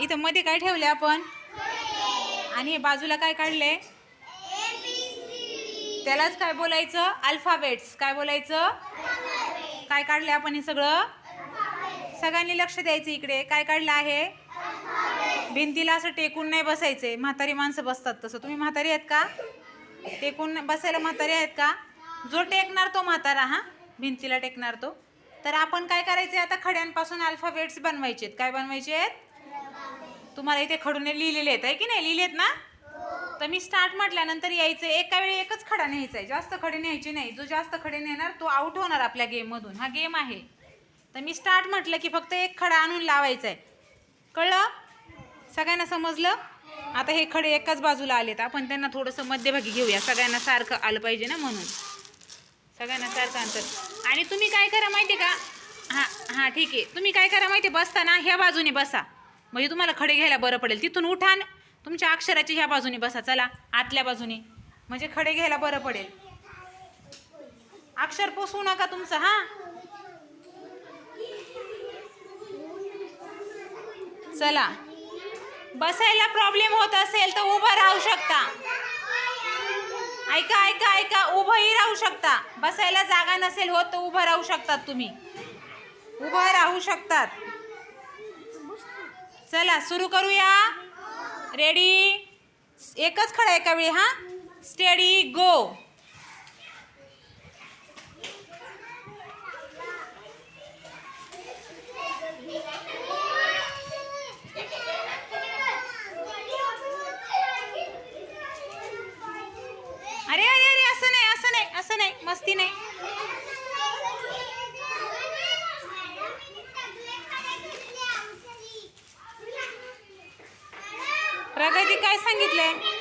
इथं मध्ये काय ठेवले आपण? आणि हे बाजूला काय काढले? त्यालाच काय बोलायचं? अल्फाबेट्स. काय बोलायचं? काय काढले आपण हे सगळं? सगळ्यांनी लक्ष द्यायचं इकडे. काय काढलं आहे? भिंतीला असं टेकून नाही बसायचंय म्हातारी माणसं बसतात तसं. तुम्ही म्हातारी आहेत का? टेकून बसायला म्हातारी आहेत का? जो टेकणार तो म्हातारा हा? भिंतीला टेकणार तो. तर आपण काय करायचे आता खड्यांपासून अल्फाबेट्स बनवायचे आहेत काय बनवायचे आहेत तुम्हाला इथे खडूने लिहिलेले आहेत आहे की नाही? लिहिलेत ना? तर मी स्टार्ट म्हटल्यानंतर यायचं एका वेळी एकच खडा न्यायचा आहे. जास्त खडे न्यायचे नाही. जो जास्त खडे नेणार तो आउट होणार आपल्या गेममधून हा गेम आहे. तर मी स्टार्ट म्हटलं की फक्त एक खडा आणून लावायचा आहे. कळलं? सगळ्यांना समजलं? आता हे खडे एकाच बाजूला आलेत. आपण त्यांना थोडंसं मध्यभागी घेऊया. सगळ्यांना सारखं आलं पाहिजे ना म्हणून. सगळ्यांना सारखं अंतर. आणि तुम्ही काय करा माहिती आहे का? हां हां ठीक आहे. तुम्ही काय करा माहिती आहे बसताना ह्या बाजूने बसा. म्हणजे तुम्हाला खडे घ्यायला बरं पडेल. तिथून उठा तुमच्या अक्षराची ह्या बाजूने बसा चला. आतल्या बाजूने. म्हणजे खडे घ्यायला बरं पडेल. अक्षर पोसू नका तुमचं हां? चला. बसायला प्रॉब्लेम होत असेल तर उभं राहू शकता. ऐका ऐका ऐका. उभंही राहू शकता. बसायला जागा नसेल होत तर उभं राहू शकतात तुम्ही. उभं राहू शकतात. चला सुरू करूया. रेडी एकच खडा एका वेळी हा? स्टेडी गो अरे अरे अरे असं नाही असं नाही असं नाही. मस्ती नाही. प्रगती काय सांगितलंय?